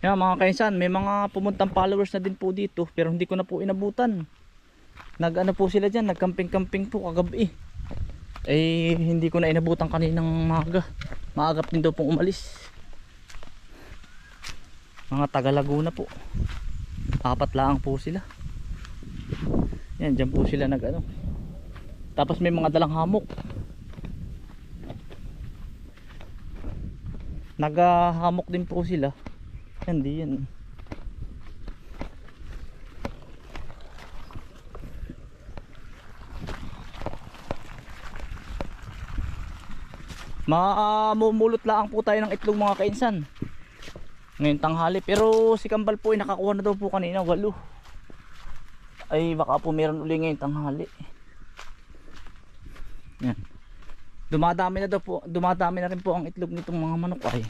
Yan mga kainsan, may mga pumuntang followers na din po dito pero hindi ko na po inabutan. Nag ano po sila dyan, nagkamping-kamping po kagabi. Eh hindi ko na inabutan kaninang maga. Maagap din daw pong umalis. Mga taga Laguna po. Apat lang po sila. Yan, dyan po sila nag ano. Tapos may mga dalang hamok. Nagahamok din po sila. Yan di yan. Mamumulot lang po tayo ng itlog mga kainsan. Ngayon tanghali. Pero si Kambal po ay nakakuha na daw po kanina. Walo. Ay baka po meron uli ngayon tanghali. Yan. Dumadami na daw po. Dumadami na rin po ang itlog nitong mga manok ay.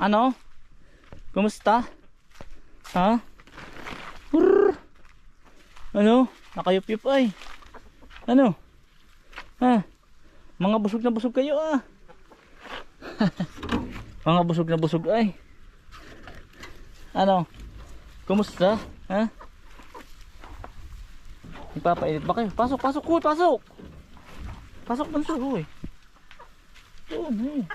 Ano? Kumusta? Ha? Brrr. Ano? Nakayup-yup ay. Ano? Ha? Mga busog na busog kayo ah. Mga busog na busog ay. Ano? Kumusta? Ha? Ipapainit ba kayo? Pasok, pasok, huy, pasok! Pasok banso, huy. Oo, huy.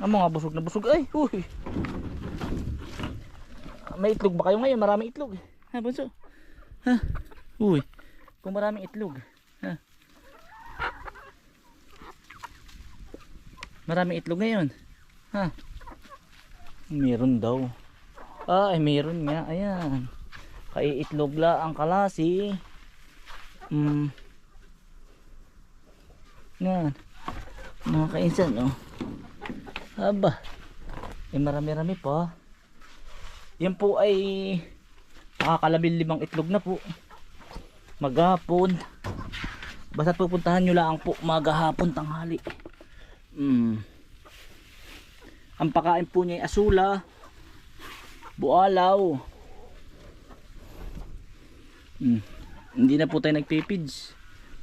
Ang mga busog na busog ay, huy. May itlog ba kayo ngayon? Maraming itlog. Ha, bunso? Ha? Uy. Kung maraming itlog. Ha? Maraming itlog ngayon. Ha? Meron daw. Ah, ay meron nga. Ayan. Kaiitlog la ang kalasi. Hmm. Yan. Mga kainsan, oh. Aba. Eh, marami-rami pa. Yan po ay makakalabil limang itlog na po. Maghapon. Basta pupuntahan nyo lang po maghapon tanghali. Mm. Ang pakain po niya ay asula, bualaw. Mm. Hindi na po tayo nagpipids.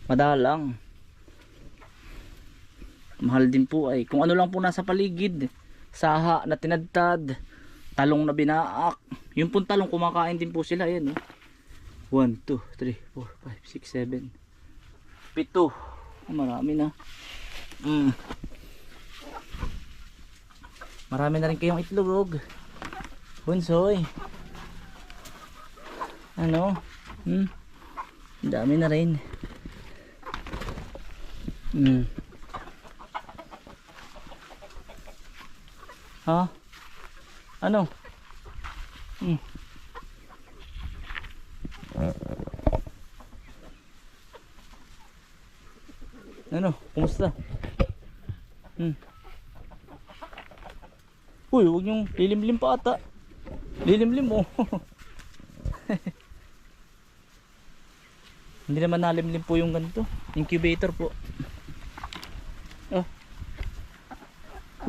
Madalang. Mahal din po ay kung ano lang po nasa paligid. Saha na tinadtad talong na binaak. Yung pong talong kumakain din po sila. Ayan oh. 1, 2, 3, 4, 5, 6, 7. Pito. Oh, marami na. Mm. Marami na rin kayong itlog. Bunsoy. Ano? Hmm? Dami na rin. Hmm. Ha? Ano? Hmm. Ano? Kumusta? Hmm. Uy, huwag niyong lilimlim pa ata. Lilimlim oh. Hindi naman nalimlim po yung ganito. Incubator po. Oh.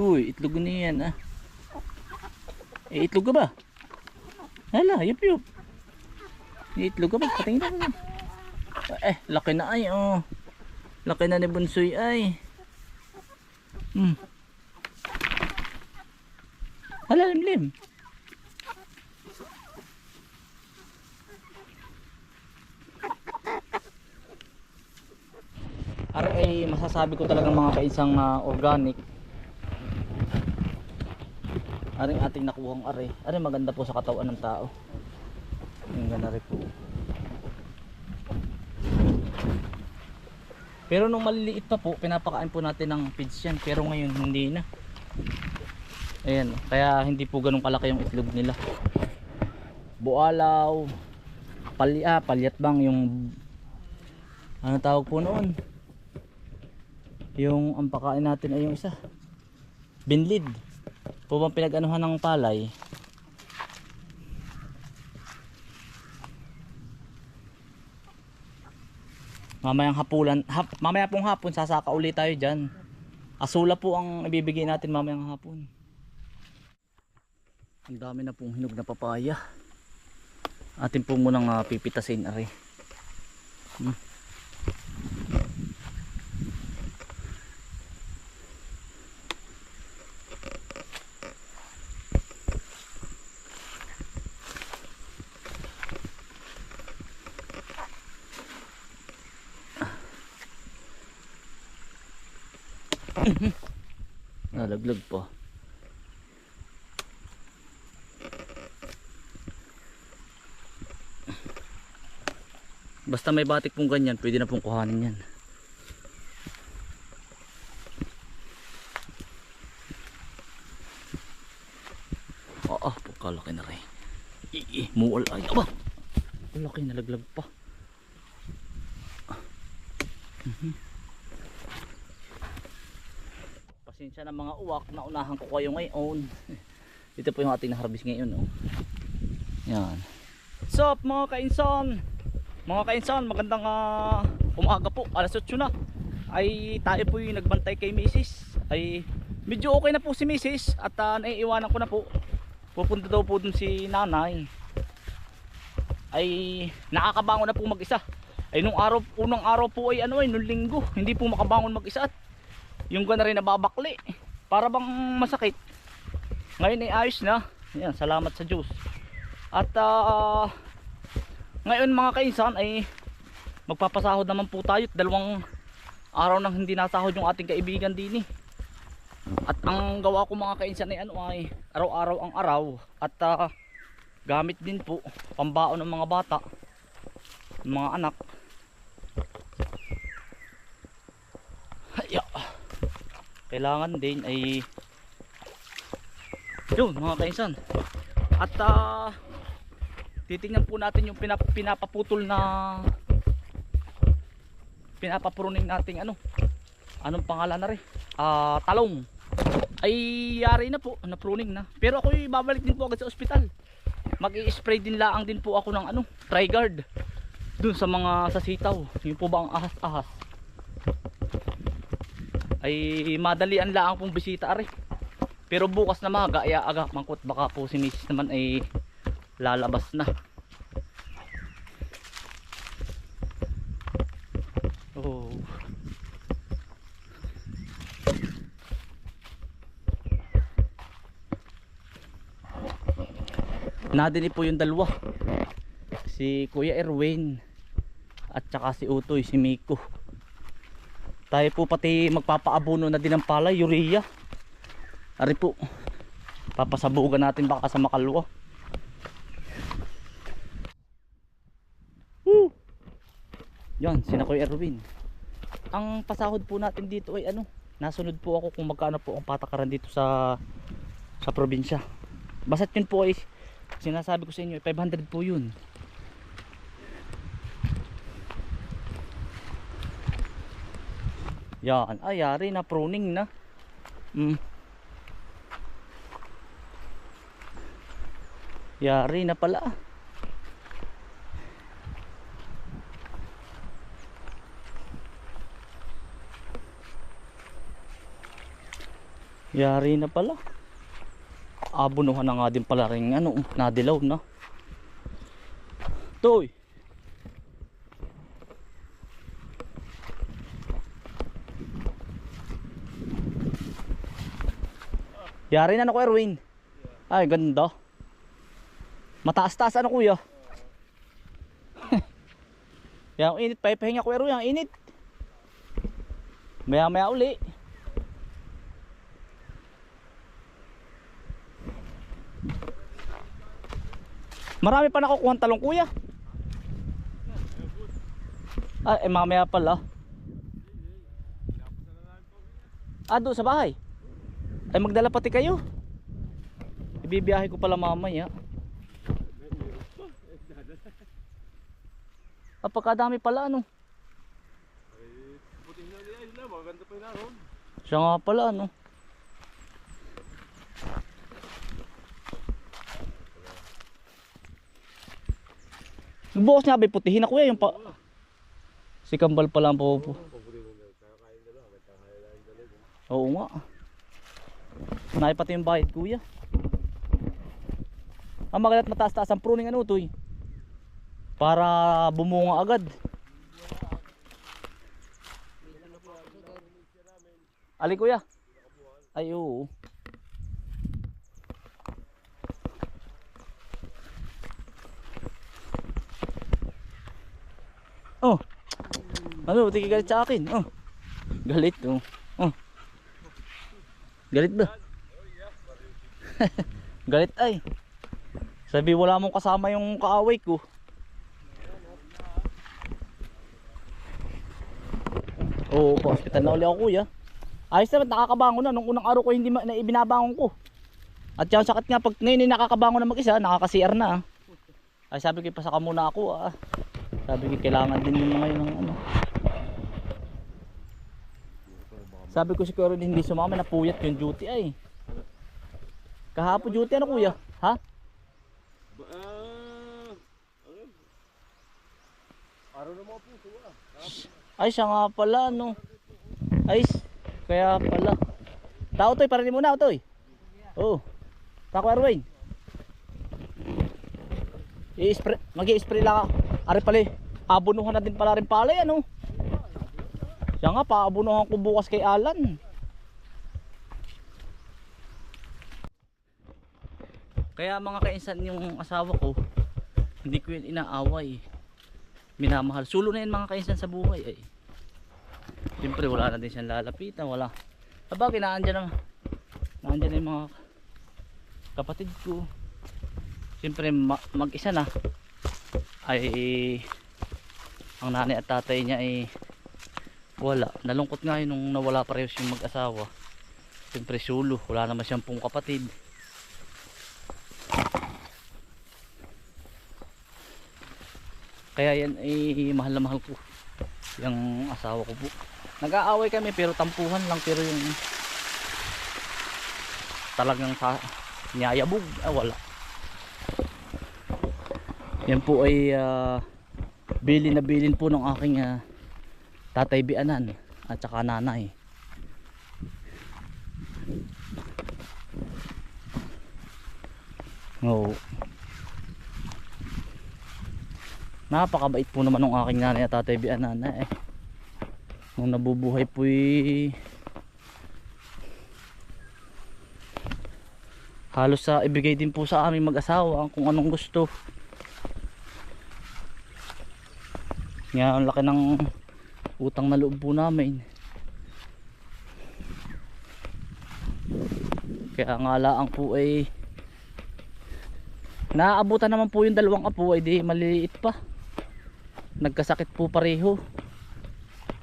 Uy, itlog na yan ah. Eh, itlog ka ba? Hala, yup yup. Eh, Itlog ka ba? Patingin na Eh, laki na ay oh. Laki na ni Bunsoy ay. Hmm. Hala, limlim. Ari ay masasabi ko talagang mga kaisang ah, organic. Ari ang ating nakuhang ari. Ari maganda po sa katawan ng tao. Yung ganda rin po. Pero nung maliliit pa po, pinapakain po natin ng feeds yan. Pero ngayon hindi na. Ayan, kaya hindi po ganun kalaki yung itlog nila. Bualaw, palya, palyat bang yung ano tawag po noon? Yung ang pakain natin ay yung isa. Binlid. Po bang pinag-anuhan ng palay? Mamayang hapulan, hap, mamaya pong hapon sasaka ulit tayo diyan. Asula po ang ibibigay natin mamayang hapon. Ang dami na pong hinog na papaya. Atin po munang uh, pipitasin ari. Hmm. Nalaglag pa. Basta may batik pong ganyan, pwede na pong kuhanin yan. Oo, pagkalaki na rin. Ii, muol ay, aba! Laki, nalaglag pa. Mhm. Pasensya na mga uwak, naunahan ko kayo ngayon. Ito po yung ating na-harvest ngayon. Oh. Yan. What's up mga kainson? Mga kainsan, magandang ah, umaga po. Alas 8 na. Ay tayo po yung nagbantay kay Mrs. Ay medyo okay na po si Mrs. At uh, naiiwanan ko na po. Pupunta daw po dun si nanay. Ay nakakabangon na po mag-isa. Ay nung araw, unang araw po ay ano ay nung linggo. Hindi po makabangon mag-isa at yung gana rin nababakli. Para bang masakit. Ngayon ay ayos na. Yan, salamat sa Diyos. At ah ngayon mga kainsan ay magpapasahod naman po tayo dalawang araw nang hindi nasahod yung ating kaibigan din eh. At ang gawa ko mga kainsan ay ano ay araw-araw ang araw at ah, gamit din po pambaon ng mga bata, mga anak. Kailangan din ay yun mga kainsan. At ah titingnan po natin yung pinap pinapaputol na pinapapruning nating ano anong pangalan na rin? Ah talong. Ay yari na po na pruning na. Pero ako babalik din po agad sa ospital. Mag spray din laang din po ako ng ano trigard dun sa mga sa sitaw yun po ba ang ahas ahas ay madalian laang pong bisita ari pero bukas na maga ay aga mangkot baka po si misis naman ay lalabas na. Oh. Nadini po yung dalawa. Si Kuya Erwin at saka si Utoy si Miko tayo po pati magpapaabuno na din ng palay urea ari po papasabugan natin baka sa makalwa Woo! Yan, sina Kuya Erwin. Ang pasahod po natin dito ay ano, nasunod po ako kung magkano po ang patakaran dito sa sa probinsya. Basta't yun po ay sinasabi ko sa inyo, 500 po yun. Yan, ay yari na pruning na. Mm. Yari na pala. Yari na pala. Abunuhan na nga din pala rin ano, nadilaw na. Toy. Yari na na ko Erwin. Ay, ganda. Mataas-taas ano kuya? Yang init, pahipahinga ko Erwin, ang init. Maya maya uli. Marami pa nakukuha ng talong kuya. Ah, eh mamaya pala. Ah, doon sa bahay. Ay magdala pati kayo. Ibibiyahe ko pala mamaya. Pagkadami pala ano. Puti na niya sila, maganda pa yun. Siya nga pala ano. Bukas niya ba putihin na kuya yung pa... Si Kambal pala ang po. Oo nga. Nai pati yung bayad kuya. Ang magalat mataas-taas ang pruning ano to Para bumunga agad. Ali kuya. Ay oo. Oh. Ano, tingin galit sa akin. Oh. Galit oh. Oh. Galit ba? galit ay. Sabi wala mong kasama yung kaaway ko. Oo, pa hospital na uli ako kuya. Ayos naman, nakakabangon na. Nung unang araw ko hindi na ibinabangon ko. At yung sakit nga, pag ngayon ay nakakabangon na mag-isa, nakaka-CR na. ah. Ay sabi ko, pasaka muna ako ah. Sabi ko, kailangan din yung mga yun ng ano. Sabi ko si Kuya Rod, hindi sumama, napuyat yung duty ay. Kahapon duty ano kuya? Ha? Ba, ano? Araw ng mga. Ay siya nga pala no. Ay, kaya pala. Tao toy, para muna toy. Oh. Tako Erwin. I-spray, magi-spray lang. ako. Ari pala, eh, abunuhan na din pala rin pala yan oh. Siya nga, paabunuhan ko bukas kay Alan. Kaya mga kainsan yung asawa ko, hindi ko yun inaaway. Minamahal. Sulo na yun mga kainsan sa buhay ay. Siyempre wala na din siyang lalapitan, wala. Sabagay, naandyan na, naandyan na yung mga kapatid ko. Siyempre ma- mag-isa na ay ang nanay at tatay niya ay wala. Nalungkot nga yun nung nawala parehas yung mag-asawa. Siyempre sulo, wala naman siyang pong kapatid. Kaya yan ay mahal na mahal ko. Yung asawa ko po. Nag-aaway kami pero tampuhan lang pero yung talagang sa niyayabog, ah wala. Yan po ay ah, bilin na bilin po ng aking ah, tatay bianan at saka nanay. Oo. Napakabait po naman ng aking nanay at tatay bianan eh. Nung nabubuhay po halos sa ibigay din po sa aming mag-asawa kung anong gusto. Nga ang laki ng utang na loob po namin. Kaya nga laang po ay Naaabutan naman po yung dalawang apo ay di maliliit pa. Nagkasakit po pareho.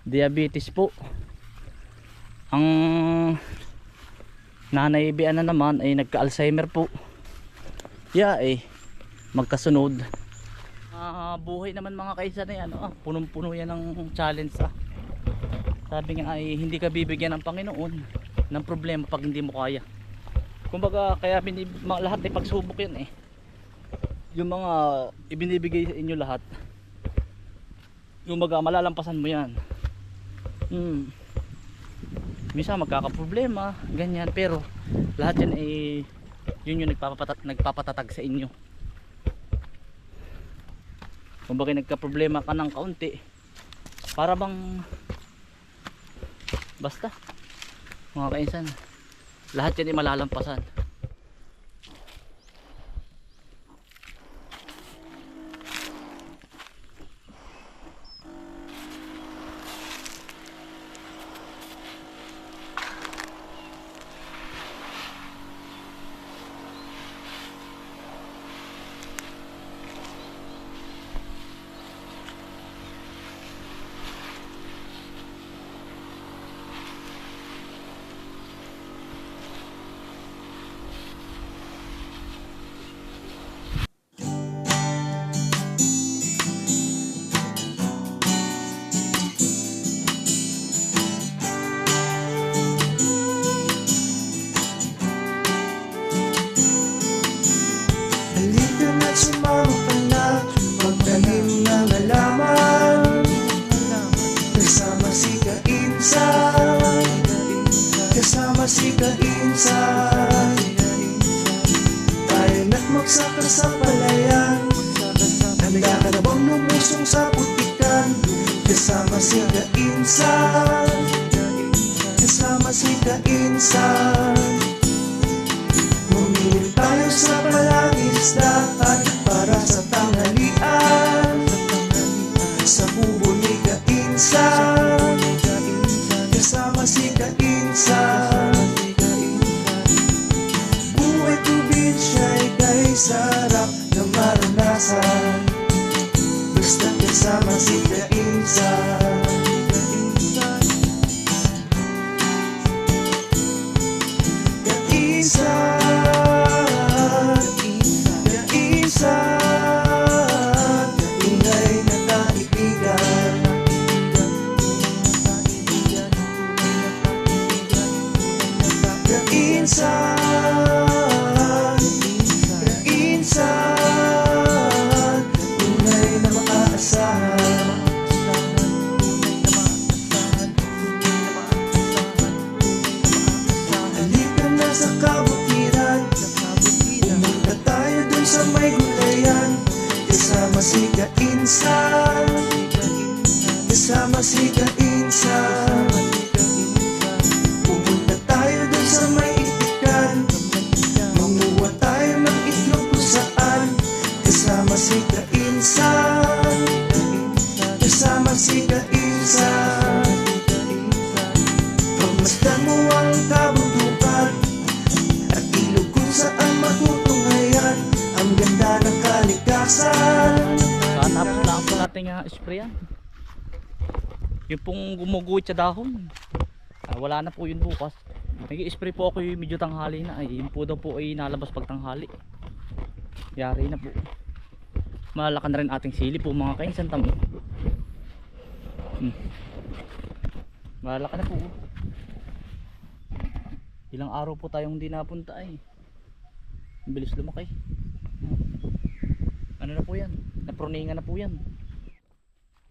Diabetes po. Ang nanay biyan na naman ay nagka-Alzheimer po. Yeah eh. Magkasunod. Ah, buhay naman mga kaisa na yan. Ah, punong-puno yan ng challenge ah. Sabi nga ay hindi ka bibigyan ng Panginoon ng problema pag hindi mo kaya. Kumbaga kaya lahat ay pagsubok yan eh yung mga ibinibigay sa inyo lahat mga malalampasan mo yan. Hmm. minsan magkakaproblema ganyan. Pero lahat yan ay yun yung nagpapatat, nagpapatatag sa inyo. Kung bakit nagka-problema ka ng kaunti para bang basta. Mga kainsan lahat yan ay malalampasan si Kainsan. Kasama si Kainsan. Bumili tayo sa palangisdaan Para sa tanghalian. Sa kubo ni Kainsan. Kasama si Kainsan. Buhay probinsya'y kay sarap na maranasan. Basta kasama si Kainsan natin uh, sprayan. Yung pong gumuguhit sa dahon. Ah, wala na po yun bukas. Nag-spray po ako yung medyo tanghali na. Ay, yun po daw po ay nalabas pag tanghali. Yari na po. Malakan na rin ating sili po mga kainsan tamo. Hmm. Malakan na po. Ilang araw po tayong hindi napunta ay. Ang bilis lumaki. Ano na po yan? Naproningan na po yan.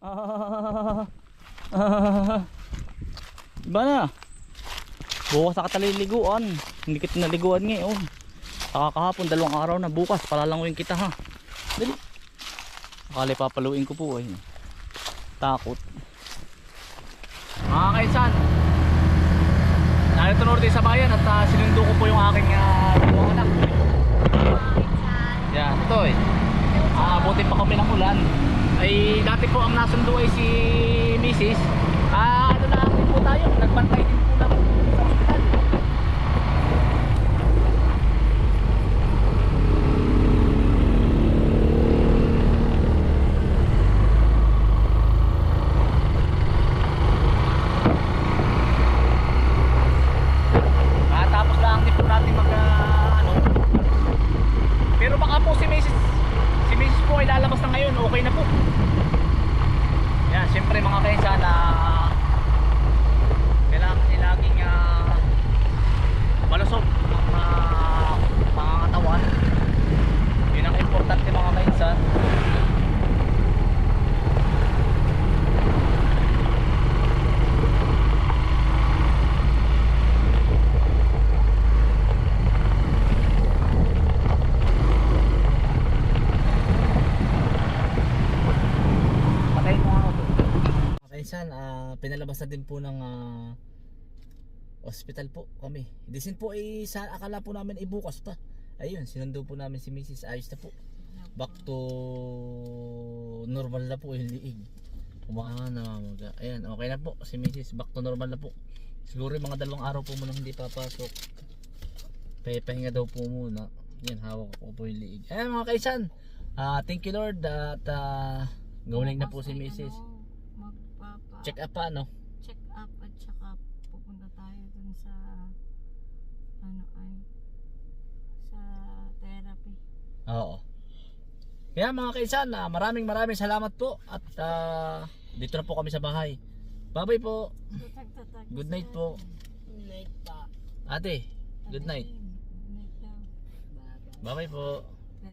Ah, ah, Iba na. Bukas sa kataliliguan. Hindi kita naliguan ngayon. Saka kahapon, dalawang araw na. Bukas, palalanguin kita ha. Dali. Akala papaluin ko po ay. Takot. Mga kaisan. Narito norte sa bayan at uh, sinundo ko po yung aking uh, dalawang anak. Yan, ito eh. Aabutin pa kami ng ulan. Ay dati po ang nasundo ay si Mrs. Ah, ano na po tayo, nagbantay din po lang sa ospital. Ah, tapos lang din po natin mag ah, ano. Pero baka po si Mrs. Si Mrs. po ay lalabas na ngayon, okay na po. Yan, siyempre mga kainsa na kailangan niya laging uh, malusog ang uh, mga katawan. Yun ang importante mga kainsa. Patayin mo nga ako to. Mga kainsan, na din po ng ah, hospital po kami. Disin po ay sa akala po namin ay bukas pa. Ayun, sinundo po namin si Mrs. Ayos na po. Back to normal na po yung liig. Kumaka na mamaga. Ayan, okay na po. Si Mrs. back to normal na po. Siguro mga dalawang araw po muna hindi papasok. Pahinga daw po muna. Yan, hawak ko po yung liig. Ayan mga kaisan. Ah, thank you Lord at ah, gawin na po si Mrs. Check up pa no? check up at saka pupunta tayo dun sa ano ay sa therapy. Oo. Kaya mga kaisan, ah, maraming maraming salamat po at ah, dito na po kami sa bahay. Bye-bye po. Good night po. Good night pa. Ate, good night. Bye-bye po.